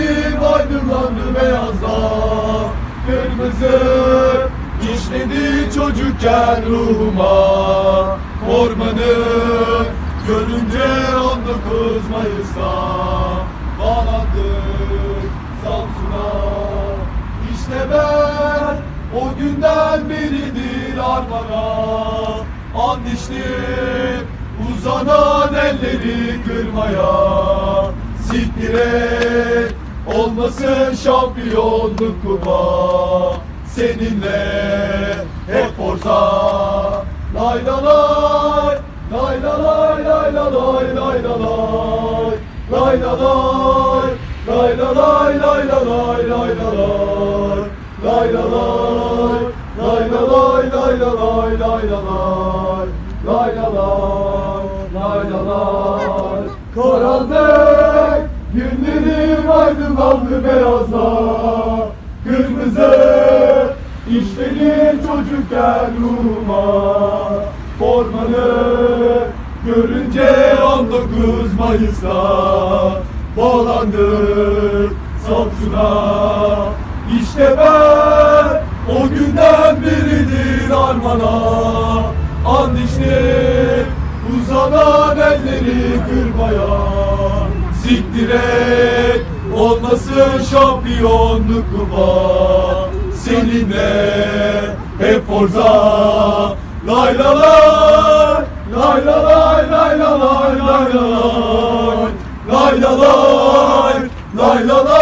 Kalbim aydınlandı beyazla Kırmızı işledi çocukken ruhuma. Ormanı görünce andı kız Mayıs'ta. Bağlandık Samsun'a. İşte ben o günden beri beridir armana. An içtim uzanan elleri kırmaya. Siktir et olmasın şampiyonluk kupa Seninle hep forza Lay la lay Lay la lay lay la lay lay la lay Lay la lay Lay la lay lay la lay lay la lay Lay la lay Lay la lay lay la lay lay la lay Lay la lay Lay la lay Karanlık Günlerim aydınlandı beyazla Kırmızı işleri çocukken ruhuma Formanı görünce 19 Mayıs'ta Bağlandık Samsun'a. İşte ben o günden beridir armana. And içtim uzanan elleri kırmaya. Siktir et olmasın şampiyonluk kupa Seninle hep forza. Lay la lay Lay la lay lay la lay lay la lay Lay la lay Lay la lay